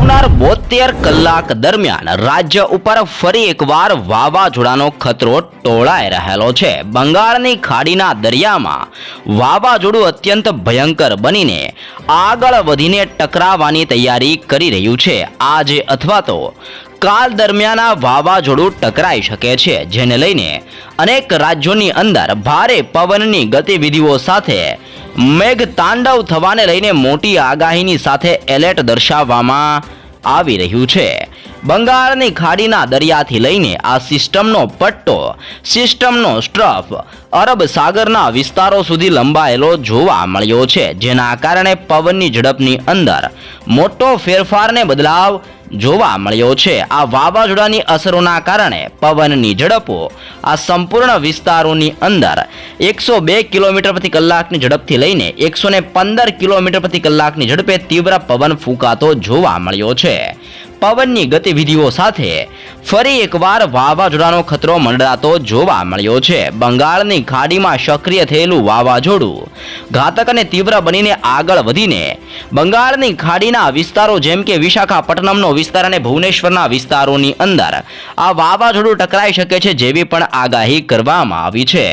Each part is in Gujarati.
આવનાર બોતેર કલાક દરમિયાન રાજ્ય ઉપર ફરી એકવાર વાવાઝોડાનો ખતરો ટોળાઈ રહેલો છે. બંગાળની ખાડીના દરિયામાં વાવાઝોડું અત્યંત ભયંકર બનીને આગળ વધીને ટકરાવવાની તૈયારી કરી રહ્યું છે. આજે અથવા તો કાલ દરમિયાન આ વાવાઝોડું ટકરાઈ શકે છે, જેને લઈને અનેક રાજ્યોની અંદર ભારે પવનની ગતિવિધિઓ સાથે મેઘ તાંડવ થવાને લઈને મોટી આગાહીની સાથે એલર્ટ દર્શાવવામાં આવી રહ્યું છે. બંગાળની ખાડીના દરિયાથી લઈને આ સિસ્ટમનો પટ્ટો, સિસ્ટમનો સ્ટ્રફ, અરબ સાગરના વિસ્તારો સુધી લંબાયેલો જોવા મળ્યો છે, જેના કારણે પવનની ઝડપની અંદર મોટો ફેરફારને બદલાવ જોવા મળ્યો છે. આ વાવાઝોડાની અસરોના કારણે પવનની ઝડપો આ સંપૂર્ણ વિસ્તારોની અંદર એકસો બે કિલોમીટર પ્રતિ કલાકની ઝડપથી લઈને એકસો પંદર કિલોમીટર પ્રતિ કલાકની ઝડપે તીવ્ર પવન ફૂંકાતો જોવા મળ્યો છે. પવનની ગતિવિધિઓ સાથે ફરી એકવાર વાવાઝોડાનો ખતરો મંડળાતો જોવા મળ્યો છે. બંગાળની ખાડીમાં સક્રિય થયેલું વાવાઝોડું ઘાતક અને તીવ્ર બનીને આગળ વધીને બંગાળની ખાડીના વિસ્તારો જેમ કે વિશાખાપટ્ટનમનો વિસ્તાર અને ભુવનેશ્વરના વિસ્તારોની અંદર આ વાવાઝોડું ટકરાઈ શકે છે જેવી પણ આગાહી કરવામાં આવી છે.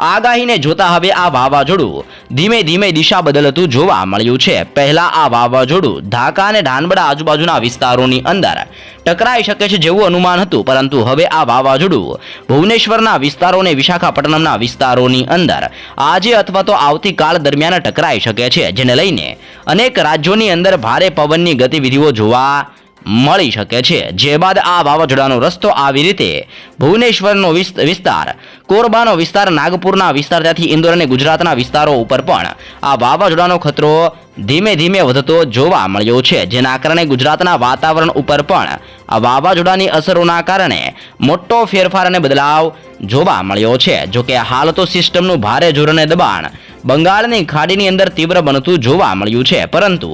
આગાહીને જોતા હવે આ વાવાઝોડું ધીમે ધીમે દિશા બદલતું જોવા મળ્યું છે. પહેલા આ વાવાઝોડું ઢાકા અને ધાનબડા આજુબાજુના વિસ્તારોની અંદર ટકરાઈ શકે છે જેવું અનુમાન હતું, પરંતુ હવે આ વાવાઝોડું ભુવનેશ્વરના વિસ્તારો અને વિશાખાપટ્ટનમના વિસ્તારોની અંદર, આજે અથવા તો આવતીકાલ દરમિયાન ટકરાઈ શકે છે, જેને લઈને અનેક રાજ્યોની અંદર ભારે પવનની ગતિવિધિઓ જોવા મળી શકે છે. જે બાદ આ વાવાઝોડાનો રસ્તો આવી રીતે ભુવનેશ્વરનો વિસ- વિસ્તાર, કોરબાનો વિસ્તાર, નાગપુરના વિસ્તાર, ત્યાંથી ઇન્દોર અને ગુજરાતના વિસ્તારો ઉપર પણ આ વાવાઝોડાનો ખતરો ધીમે ધીમે વધતો જોવા મળ્યો છે. જેના કારણે ગુજરાતના વાતાવરણ ઉપર પણ આ વાવાઝોડાની અસરોના કારણે મોટો ફેરફાર અને બદલાવ જોવા મળ્યો છે. જોકે હાલ તો સિસ્ટમનું ભારે જોર અને દબાણ બંગાળની ખાડીની અંદર તીવ્ર બનતું જોવા મળ્યું છે. પરંતુ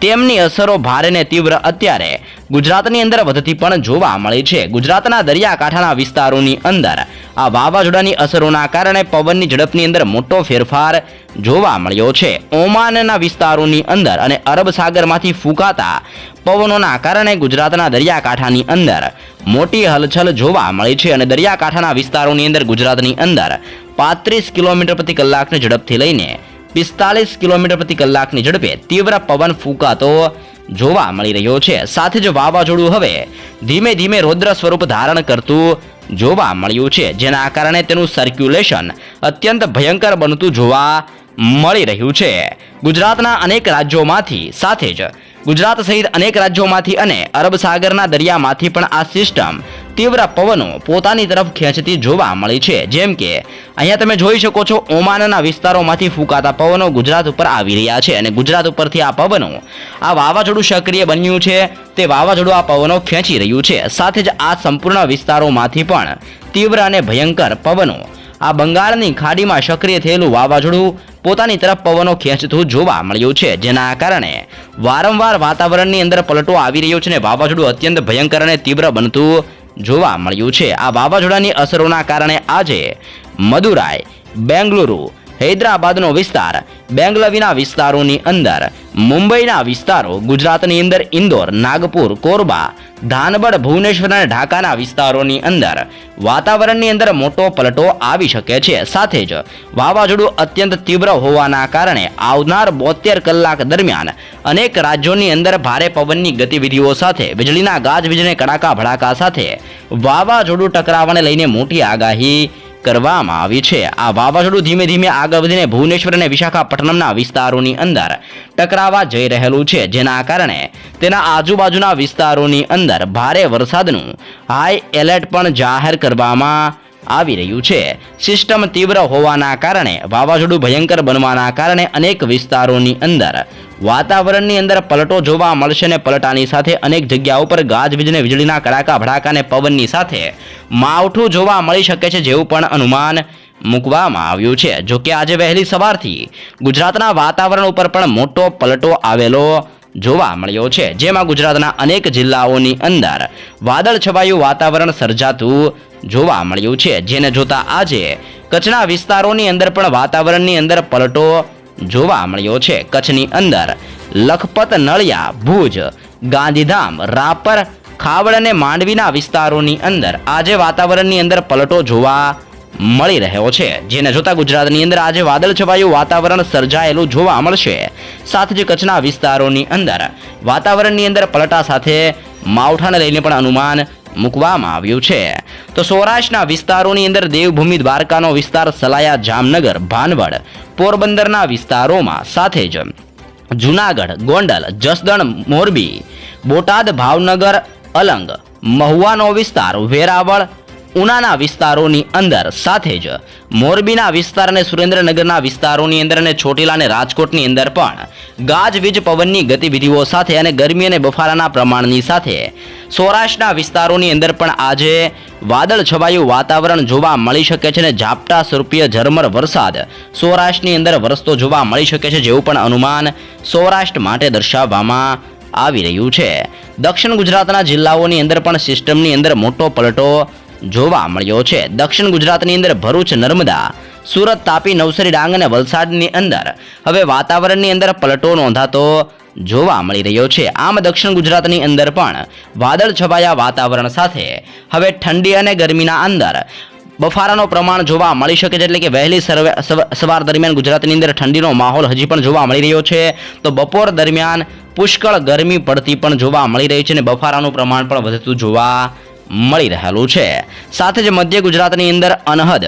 તેમની અસરો ભારે ને તીવ્ર અત્યારે ગુજરાતની અંદર વધતી પણ જોવા મળી છે. ગુજરાતના દરિયાકાંઠાના વિસ્તારોની અંદર આ વાવાઝોડાની અસરોના કારણે પવનની ઝડપની અંદર મોટો ફેરફાર જોવા મળ્યો છે. ઓમાનના વિસ્તારોની અંદર અને અરબ સાગરમાંથી ફૂંકાતા પવનોના કારણે ગુજરાતના દરિયાકાંઠાની અંદર મોટી હલચલ જોવા મળી છે અને દરિયાકાંઠાના વિસ્તારોની અંદર ગુજરાતની અંદર પાંત્રીસ કિલોમીટર પ્રતિ કલાકની ઝડપથી લઈને પિસ્તાલીસ કિલોમીટર પ્રતિ કલાકની ઝડપે તીવ્ર પવન ફૂંકાતો જોવા મળી રહ્યો છે. સાથે જ વાવાઝોડું હવે ધીમે ધીમે રૌદ્ર સ્વરૂપ ધારણ કરતું જોવા મળ્યું છે, જેના કારણે તેનું સર્ક્યુલેશન અત્યંત ભયંકર બનતું જોવા મળી રહ્યું છે. ગુજરાતના અનેક રાજ્યોમાંથી સાથે જ ગુજરાત સહિત અનેક રાજ્યોમાંથી અને અરબ સાગરના દરિયામાંથી પણ આ સિસ્ટમ તીવ્ર પવનો પોતાની તરફ ખેંચતી જોવા મળી છે. જેમ કે, અહીંયા તમે જોઈ શકો છો ઓમાનના વિસ્તારોમાંથી ફૂંકાતા પવનો ગુજરાત ઉપર આવી રહ્યા છે અને ગુજરાત ઉપરથી આ પવનો આ વાવાઝોડું સક્રિય બન્યું છે. તે વાવાઝોડું આ પવનો ખેંચી રહ્યું છે. સાથે જ આ સંપૂર્ણ વિસ્તારોમાંથી પણ તીવ્ર અને ભયંકર પવનો આ બંગાળની ખાડીમાં સક્રિય થયેલું વાવાઝોડું પોતાની તરફ પવનો ખેંચતું જોવા મળ્યું છે, જેના કારણે વારંવાર વાતાવરણની અંદર પલટો આવી રહ્યો છે અને વાવાઝોડું અત્યંત ભયંકર અને તીવ્ર બનતું જોવા મળ્યું છે. આ વાવાઝોડાની અસરોના કારણે આજે મદુરાઈ, બેંગલુરુ હૈદરાબાદનો વિસ્તાર, બેંગલવીના વિસ્તારોની અંદર, મુંબઈના વિસ્તારો, ગુજરાતની અંદર ઇન્દોર, નાગપુર, કોરબા ધાનબડ ભુવનેશ્વર અને ઢાકાના વિસ્તારોની અંદર વાતાવરણની અંદર મોટો પલટો આવી શકે છે. સાથે જ વાવાઝોડું અત્યંત તીવ્ર હોવાના કારણે આવનાર બોતેર કલાક દરમિયાન અનેક રાજ્યોની અંદર ભારે પવનની ગતિવિધિઓ સાથે, વીજળીના ગાજવીજને કડાકા ભડાકા સાથે વાવાઝોડું ટકરાવાને લઈને મોટી આગાહી કરવામાં આવી છે. આ વાવાઝોડું ધીમે ધીમે આગળ વધીને ભુવનેશ્વર અને વિશાખાપટ્ટનમના વિસ્તારોની અંદર ટકરાવા જઈ રહેલું છે. જેના કારણે તેના આજુબાજુના વિસ્તારોની અંદર ભારે વરસાદનું હાઈ એલર્ટ પણ જાહેર કરવામાં આવી રહ્યું છે. સિસ્ટમ તીવ્ર હોવાના કારણે વાવાઝોડું ભયંકર બનવાના કારણે અનેક વિસ્તારોની અંદર વાતાવરણની અંદર પલટો જોવા મળશે અને પલટાની સાથે અનેક જગ્યાઓ પર ગાજવીજને વીજળીના કડાકા ભડાકા પવનની સાથે માવઠું જોવા મળી શકે છે જેવું પણ અનુમાન મૂકવામાં આવ્યું છે. જોકે આજે વહેલી સવારથી ગુજરાતના વાતાવરણ ઉપર પણ મોટો પલટો આવેલો જોવા મળ્યો છે. જેમાં ગુજરાતના અનેક જિલ્લાઓની અંદર વાદળ છવાયું વાતાવરણ સર્જાતું જોવા મળ્યું છે. જેને જોતા આજે કચ્છના વિસ્તારોની અંદર પણ વાતાવરણની અંદર પલટો જોવા મળ્યો છે. કચ્છની અંદર લખપત, નળિયા, ભુજ, ગાંધીધામ, રાપર ખાવડ અને માંડવીના વિસ્તારોની અંદર આજે વાતાવરણની અંદર પલટો જોવા મળી રહ્યો છે, જેને જોતા ગુજરાતની અંદર આજે વાદળ છવાયું વાતાવરણ સર્જાયેલું જોવા મળશે. સાથે જ કચ્છના વિસ્તારોની અંદર વાતાવરણની અંદર પલટા સાથે માવઠાને લઈને પણ અનુમાન મૂકવામાં આવ્યું છે. તો સૌરાષ્ટ્રના વિસ્તારોની અંદર દેવભૂમિ દ્વારકાનો વિસ્તાર સલાયા જામનગર, ભાનવડ, પોરબંદરના વિસ્તારોમાં સાથે જ જુનાગઢ, ગોંડલ, જસદણ, મોરબી, બોટાદ, ભાવનગર, અલંગ, મહુવાનો વિસ્તાર, વેરાવળ ઉનાના વિસ્તારોની અંદર સાથે જ મોરબીના વિસ્તાર અને સુરેન્દ્રનગરના વિસ્તારોની અંદર અને ચોટીલા અને રાજકોટની અંદર પણ ગાજવીજ પવનની ગતિવિધિઓ સાથે અને ગરમી અને બફારાના પ્રમાણની સાથે સૌરાષ્ટ્રના વિસ્તારોની અંદર પણ આજે વાદળ છવાયું વાતાવરણ જોવા મળી શકે છે અને ઝાપટા સ્વરૂપીય ઝરમર વરસાદ સૌરાષ્ટ્રની અંદર વરસતો જોવા મળી શકે છે જેવું પણ અનુમાન સૌરાષ્ટ્ર માટે દર્શાવવામાં આવી રહ્યું છે. દક્ષિણ ગુજરાતના જિલ્લાઓની અંદર પણ સિસ્ટમની અંદર મોટો પલટો જોવા મળ્યો છે. દક્ષિણ ગુજરાતની અંદર ભરૂચ, નર્મદા, સુરત, તાપી, નવસારી, ડાંગ અને વલસાડની અંદર હવે વાતાવરણની અંદર પલટો નોંધાતો જોવા મળી રહ્યો છે. આમ દક્ષિણ ગુજરાતની અંદર પણ વાદળ છવાયા વાતાવરણ સાથે હવે ઠંડી અને ગરમીના અંદર બફારાનો પ્રમાણ જોવા મળી શકે છે એટલે કે વહેલી સવાર દરમિયાન ગુજરાતની અંદર ઠંડીનો માહોલ હજી પણ જોવા મળી રહ્યો છે. તો બપોર દરમિયાન પુષ્કળ ગરમી પડતી પણ જોવા મળી રહી છે અને બફારાનું પ્રમાણ પણ વધતું જોવા મળી રહેલું છે. સાથે જ મધ્ય ગુજરાતની અંદર અનહદ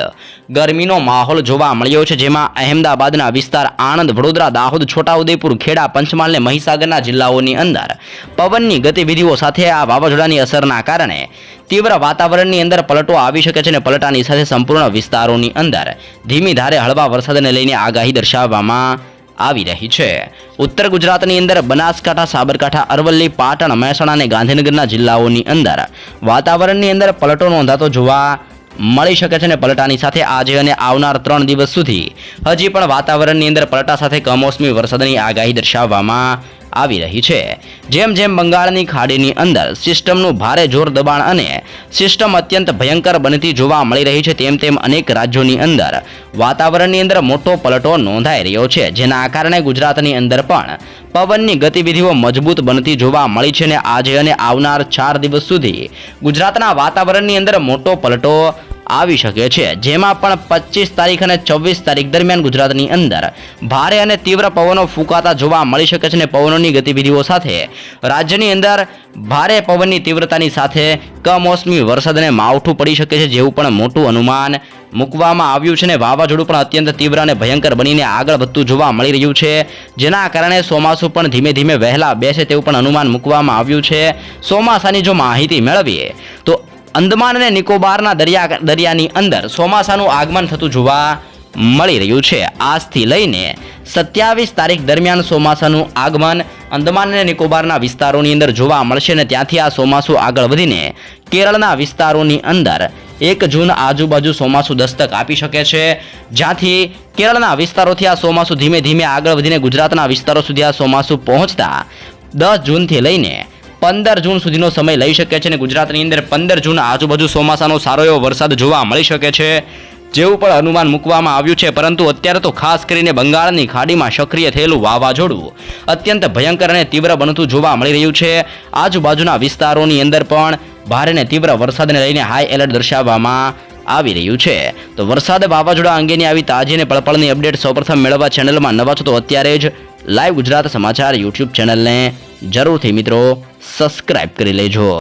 ગરમીનો માહોલ જોવા મળ્યો છે, જેમાં અહેમદાબાદના વિસ્તાર આણંદ, વડોદરા, દાહોદ, છોટાઉદેપુર, ખેડા પંચમહાલ અને મહીસાગરના જિલ્લાઓની અંદર પવનની ગતિવિધિઓ સાથે આ વાવાઝોડાની અસરના કારણે તીવ્ર વાતાવરણની અંદર પલટો આવી શકે છે અને પલટાની સાથે સંપૂર્ણ વિસ્તારોની અંદર ધીમી ધારે હળવા વરસાદને લઈને આગાહી દર્શાવવામાં આવી રહી છે. ઉત્તર ગુજરાતની અંદર બનાસકાંઠા, સાબરકાંઠા, અરવલ્લી, પાટણ, મહેસાણા અને ગાંધીનગરના જિલ્લાઓની અંદર વાતાવરણની અંદર પલટો નોંધાતો જોવા મળી શકે છે અને પલટાની સાથે આજે અને આવનાર ત્રણ દિવસ સુધી હજી પણ વાતાવરણની અંદર પલટા સાથે કમોસમી વરસાદની આગાહી દર્શાવવામાં આવી રહી છે. જેમ જેમ બંગાળની ખાડીની અંદર સિસ્ટમનું ભારે જોર દબાણ અને સિસ્ટમ અત્યંત ભયંકર બનતી જોવા મળી રહી છે, તેમ તેમ અનેક રાજ્યોની અંદર વાતાવરણની અંદર મોટો પલટો નોંધાઈ રહ્યો છે. જેના કારણે ગુજરાતની અંદર પણ પવનની ગતિવિધિઓ મજબૂત બનતી જોવા મળી છે અને આજે અને આવનાર ચાર દિવસ સુધી ગુજરાતના વાતાવરણની અંદર મોટો પલટો આવી શકે છે. જેમાં પણ પચીસ તારીખ અને છવ્વીસ તારીખ દરમિયાન ગુજરાતની અંદર ભારે અને તીવ્ર પવનો ફૂંકાતા જોવા મળી શકે છે અને પવનોની ગતિવિધિઓ સાથે રાજ્યની અંદર ભારે પવનની તીવ્રતાની સાથે કમોસમી વરસાદ અને માવઠું પડી શકે છે જેવું પણ મોટું અનુમાન મૂકવામાં આવ્યું છે અને વાવાઝોડું પણ અત્યંત તીવ્ર અને ભયંકર બનીને આગળ વધતું જોવા મળી રહ્યું છે. જેના કારણે ચોમાસું પણ ધીમે ધીમે વહેલા બેસે તેવું પણ અનુમાન મૂકવામાં આવ્યું છે. ચોમાસાની જો માહિતી મેળવીએ તો અંદમાન અને નિકોબારના દરિયા દરિયાની અંદર ચોમાસાનું આગમન થતું જોવા મળી રહ્યું છે. આજથી લઈને સત્યાવીસ તારીખ દરમિયાન ચોમાસાનું આગમન અંદમાન અને નિકોબારના વિસ્તારોની અંદર જોવા મળશે અને ત્યાંથી આ ચોમાસું આગળ વધીને કેરળના વિસ્તારોની અંદર એક જૂન આજુબાજુ ચોમાસું દસ્તક આપી શકે છે. જ્યાંથી કેરળના વિસ્તારોથી આ ચોમાસું ધીમે ધીમે આગળ વધીને ગુજરાતના વિસ્તારો સુધી આ ચોમાસું પહોંચતા દસ જૂનથી લઈને પંદર જૂન સુધીનો સમય લઈ શકે છે અને ગુજરાતની અંદર પંદર જૂન આજુબાજુ ચોમાસાનો સારો એવો વરસાદ જોવા મળી શકે છે, જેવું પણ અનુમાન મૂકવામાં આવ્યું છે. પરંતુ અત્યારે તો ખાસ કરીને બંગાળની ખાડીમાં સક્રિય થયેલું વાવાઝોડું અત્યંત ભયંકર અને તીવ્ર બનતું જોવા મળી રહ્યું છે. આજુબાજુના વિસ્તારોની અંદર પણ ભારે અને તીવ્ર વરસાદને લઈને હાઈ એલર્ટ દર્શાવવામાં આવી રહ્યું છે. તો વરસાદ વાવાઝોડા અંગેની આવી તાજી અને પળપળની અપડેટ સૌપ્રથમ મેળવવા ચેનલમાં નવા છો તો અત્યારે જ લાઈવ ગુજરાત સમાચાર યુટ્યુબ ચેનલને જરૂરથી મિત્રો સબસ્ક્રાઈબ કરી લેજો.